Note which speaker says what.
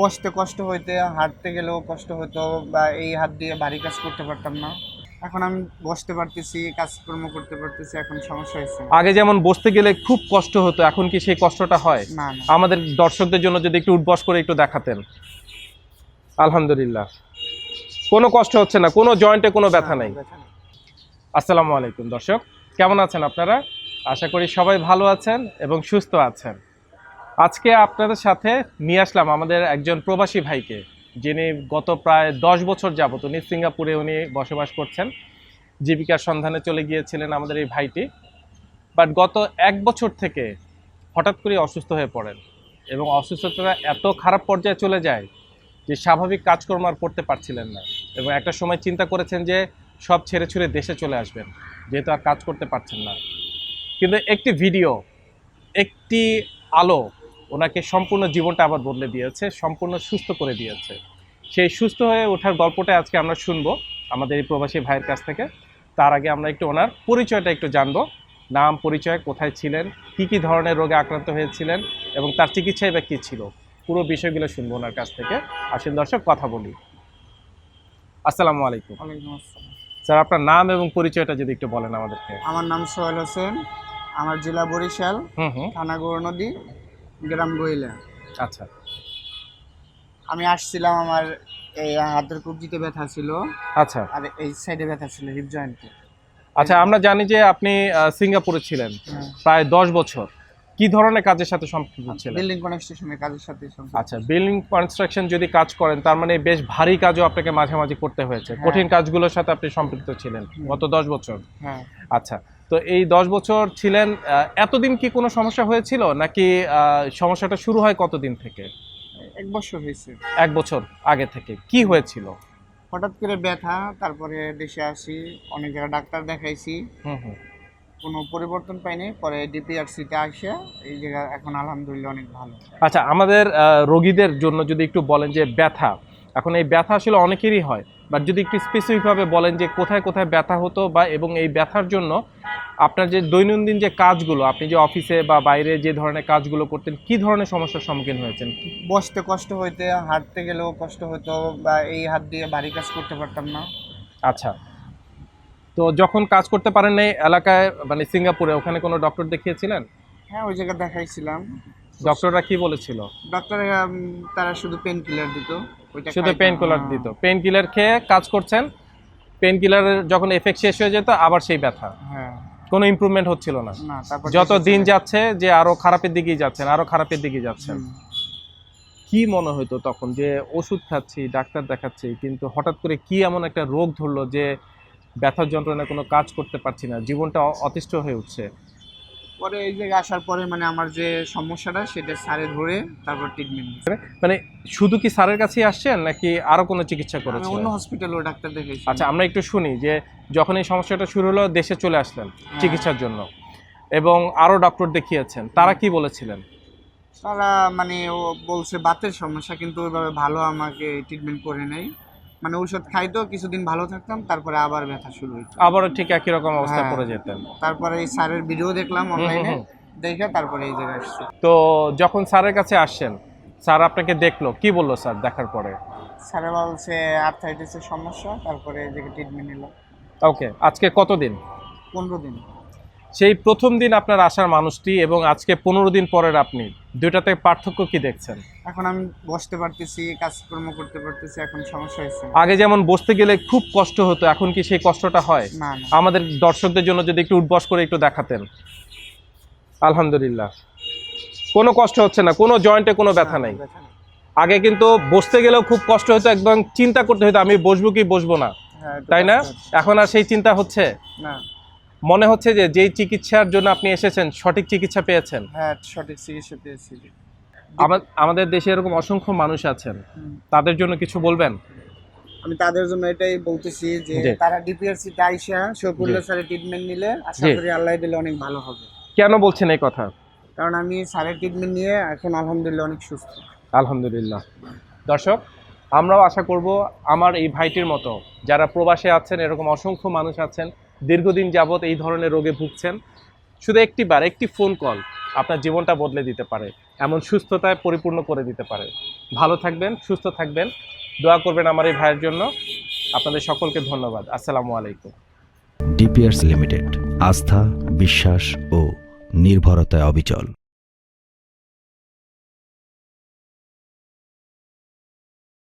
Speaker 1: বসতে কষ্ট হইতে হাঁটতে গেলেও কষ্ট হতো বা এই হাত দিয়ে ভারী কাজ করতে পারতাম না। এখন আমি বসতে পারতেছি কাজকর্ম করতে পারতেছি এখন সমস্যা হয়েছে।
Speaker 2: আগে যেমন বসতে গেলে খুব কষ্ট হতো এখন কি সেই কষ্টটা হয়?
Speaker 1: না না।
Speaker 2: আমাদের দর্শকদের জন্য যদি একটু উঠবস করে একটু দেখাতেন। আলহামদুলিল্লাহ। কোনো কষ্ট হচ্ছে না কোনো জয়েন্টে কোনো ব্যথা নেই।
Speaker 1: ব্যথা নেই।
Speaker 2: আসসালামু আলাইকুম দর্শক কেমন আছেন আপনারা? আশা করি সবাই ভালো আছেন এবং সুস্থ আছেন। আজকে আপনাদের সাথে নিয়ে আসলাম আমাদের একজন প্রবাসী ভাইকে, যিনি গত প্রায় দশ বছর যাবত উনি সিঙ্গাপুরে উনি বসবাস করছেন। জীবিকার সন্ধানে চলে গিয়েছিলেন আমাদের এই ভাইটি। বাট গত এক বছর থেকে হঠাৎ করে অসুস্থ হয়ে পড়েন এবং অসুস্থতাটা এত খারাপ পর্যায়ে চলে যায় যে স্বাভাবিক কাজকর্ম আর করতে পারছিলেন না এবং একটা সময় চিন্তা করেছেন যে সব ছেড়ে ছুড়ে দেশে চলে আসবেন, যেহেতু আর কাজ করতে পারছেন না। কিন্তু একটি ভিডিও, একটি আলো ওনাকে সম্পূর্ণ জীবনটা আবার বদলে দিয়েছে সম্পূর্ণ সুস্থ করে দিয়েছে। সেই সুস্থ হয়ে ওঠার গল্পটা আজকে আমরা শুনব আমাদের এই প্রবাসী ভাইয়ের কাছ থেকে। তার আগে আমরা একটু ওনার পরিচয়টা একটু জানব। নাম পরিচয় কোথায় ছিলেন কি কি ধরনের রোগে আক্রান্ত হয়েছিলেন এবং তার চিকিৎসাই বা কী ছিল? পুরো বিষয়গুলো শুনব ওনার কাছ থেকে। আসেন দর্শক কথা বলি। আসসালামু আলাইকুম। স্যার আপনার নাম এবং পরিচয়টা যদি একটু বলেন আমাদেরকে।
Speaker 1: আমার নাম সোহেল হোসেন। আমার জেলা বরিশাল
Speaker 2: হুম হুম।
Speaker 1: থানা নদী গ্রাম গইলা
Speaker 2: আচ্ছা।
Speaker 1: আমি আসছিলাম আমার এই হাতের কবজিতে ব্যথা ছিল।
Speaker 2: আচ্ছা।
Speaker 1: আর এই সাইডে ব্যথা ছিল হিপ জয়েন্টে
Speaker 2: আচ্ছা আমরা জানি যে আপনি সিঙ্গাপুরে ছিলেন প্রায় দশ বছর। কি ধরনের কাজের সাথে সম্পৃক্ত ছিলেন?
Speaker 1: বিল্ডিং কনস্ট্রাকশনের কাজের সাথে।
Speaker 2: আচ্ছা বিল্ডিং কনস্ট্রাকশন যদি কাজ করেন তার মানে বেশ ভারী কাজও আপনাকে মাঝে মাঝে করতে হয়েছে।
Speaker 1: হ্যাঁ।
Speaker 2: কঠিন কাজগুলোর সাথে আপনি সম্পৃক্ত ছিলেন গত দশ বছর।
Speaker 1: হ্যাঁ।
Speaker 2: আচ্ছা তো এই দশ বছর ছিলেন এতদিন কি কোনো সমস্যা হয়েছিল? নাকি সমস্যাটা শুরু হয় কতদিন থেকে?
Speaker 1: এক বছর হয়েছে।
Speaker 2: এক বছর আগে থেকে। কি হয়েছিল?
Speaker 1: হঠাৎ করে ব্যথা তারপরে দেশে আসি অনেক জায়গায় ডাক্তার দেখাইছি।
Speaker 2: হুম হুম।
Speaker 1: কোনো পরিবর্তন পাইনি পরে ডিপিআরসিতে আসে এই জায়গা এখন আলহামদুলিল্লাহ অনেক ভালো।
Speaker 2: আচ্ছা আমাদের রোগীদের জন্য যদি একটু বলেন যে ব্যথা এখন এই ব্যথা আসলে অনেকেরই হয়। বাট যদি একটু স্পেসিফিকভাবে বলেন যে কোথায় কোথায় ব্যথা হতো বা এবং এই ব্যথার জন্য আপনার যে দৈনন্দিন যে কাজগুলো আপনি যে অফিসে বা বাইরে যে ধরনের কাজগুলো করতেন কি ধরনের সমস্যার সম্মুখীন হয়েছেন?
Speaker 1: বসতে কষ্ট হইতে হাঁটতে গেলেও কষ্ট হতো বা এই হাত দিয়ে ভারী কাজ করতে পারতাম না।
Speaker 2: আচ্ছা। তো যখন কাজ করতে পারেন নাই এলাকায় মানে সিঙ্গাপুরে ওখানে কোনো ডক্টর দেখিয়েছিলেন?
Speaker 1: হ্যাঁ ওই জায়গায় দেখাইছিলাম।
Speaker 2: ডক্টররা কি বলেছিল?
Speaker 1: ডক্টর তারা শুধু পেন কিলার দিত। ওইটা
Speaker 2: শুধু পেন কিলার দিত। পেন কিলার খেয়ে কাজ করছেন। পেন কিলারের যখন এফেক্ট শেষ হয়ে যেত আবার সেই ব্যথা।
Speaker 1: হ্যাঁ।
Speaker 2: কোনো ইমপ্রুভমেন্ট হচ্ছিল না।
Speaker 1: না
Speaker 2: যত দিন যাচ্ছে যে আরও খারাপের দিকেই যাচ্ছেন আরও খারাপের দিকে যাচ্ছেন। কি মনে হতো তখন যে ওষুধ খাচ্ছি ডাক্তার দেখাচ্ছি কিন্তু হঠাৎ করে কি এমন একটা রোগ ধরলো যে ব্যথার যন্ত্রণায় কোনো কাজ করতে পারছি না জীবনটা অতিষ্ঠ হয়ে উঠছে?
Speaker 1: পরে এই জায়গায় আসার পরে মানে আমার যে সমস্যাটা সেটা সারে ধরে তারপর ট্রিটমেন্ট
Speaker 2: মানে শুধু কি স্যারের কাছেই আসছেন নাকি আরও কোনো চিকিৎসা করেছেন
Speaker 1: অন্য হসপিটালেও ডাক্তার দেখাইছি
Speaker 2: আচ্ছা আমরা একটু শুনি যে যখন এই সমস্যাটা শুরু হলো দেশে চলে আসলেন
Speaker 1: হ্যাঁ।
Speaker 2: চিকিৎসার জন্য। এবং আরও ডক্টর দেখিয়েছেন। তারা কি বলেছিলেন?
Speaker 1: তারা মানে ও বলছে বাতের সমস্যা কিন্তু ওইভাবে ভালো আমাকে ট্রিটমেন্ট করে নেই। মানে ওষুধ খাইতো কিছুদিন ভালো থাকতাম তারপরে আবার ব্যথা শুরু হইতো।
Speaker 2: আবারও ঠিক একই রকম অবস্থায়
Speaker 1: হ্যাঁ।
Speaker 2: পড়ে যেতেন।
Speaker 1: তারপরে এই স্যারের ভিডিও দেখলাম অনলাইনে দেখে তারপরে এই জায়গায় আসছি।
Speaker 2: তো যখন স্যারের কাছে আসছেন স্যার আপনাকে দেখল কি বলল স্যার দেখার পরে?
Speaker 1: স্যারে বলছে আর্থাইটিসের সমস্যা তারপরে এই জায়গায় ট্রিটমেন্ট নিলাম।
Speaker 2: ওকে আজকে কতদিন?
Speaker 1: পনেরো দিন।
Speaker 2: সেই প্রথম দিন আপনার আসার মানুষটি এবং আজকে পনেরো দিন পরের আপনি দুইটাতে পার্থক্য কি দেখছেন?
Speaker 1: এখন আমি বসতে পারতেছি কাজকর্ম করতে পারতেছি এখন সমস্যা হয়েছে।
Speaker 2: আগে যেমন বসতে গেলে খুব কষ্ট হতো এখন কি সেই কষ্টটা হয়?
Speaker 1: না না।
Speaker 2: আমাদের দর্শকদের জন্য যদি একটু উঠবস করে একটু দেখাতেন। আলহামদুলিল্লাহ। কোনো কষ্ট হচ্ছে না কোনো জয়েন্টে কোনো ব্যথা নাই।
Speaker 1: ব্যথা নেই।
Speaker 2: আগে কিন্তু বসতে গেলেও খুব কষ্ট হতো একদম চিন্তা করতে হতো আমি বসবো কি বসবো না।
Speaker 1: হ্যাঁ,
Speaker 2: তাই না? এখন আর সেই চিন্তা হচ্ছে?
Speaker 1: না।
Speaker 2: মনে হচ্ছে যে যেই চিকিৎসার জন্য আপনি এসেছেন সঠিক চিকিৎসা পেয়েছেন?
Speaker 1: হ্যাঁ সঠিক চিকিৎসা পেয়েছি।
Speaker 2: আমাদের দেশে এরকম অসংখ্য মানুষ আছেন। তাদের জন্য কিছু বলবেন?
Speaker 1: আমি তাদের জন্য এটাই বলতেছি যে তারা ডিপিআরসি আইসা শফিউল্লাহ স্যারের ট্রিটমেন্ট নিলে আশা করি আল্লাহ দিলে অনেক ভালো হবে।
Speaker 2: কেন বলছেন এই কথা?
Speaker 1: কারণ আমি স্যারের ট্রিটমেন্ট নিয়ে এখন আলহামদুলিল্লাহ অনেক সুস্থ।
Speaker 2: আলহামদুলিল্লাহ। দর্শক আমরাও আশা করব আমার এই ভাইটির মতো যারা প্রবাসে আছেন এরকম অসংখ্য মানুষ আছেন দীর্ঘদিন যাবৎ এই ধরনের রোগে ভুগছেন। শুধু একটি বার, একটি ফোন কল আপনার জীবনটা বদলে দিতে পারে। এমন সুস্থতায় পরিপূর্ণ করে দিতে পারে। ভালো থাকবেন, সুস্থ থাকবেন। দোয়া করবেন আমার এই ভাইয়ের জন্য। আপনাদের সকলকে ধন্যবাদ। আসসালামু আলাইকুম।
Speaker 3: ডিপিআরস লিমিটেড আস্থা, বিশ্বাস ও নির্ভরতায় অবিচল।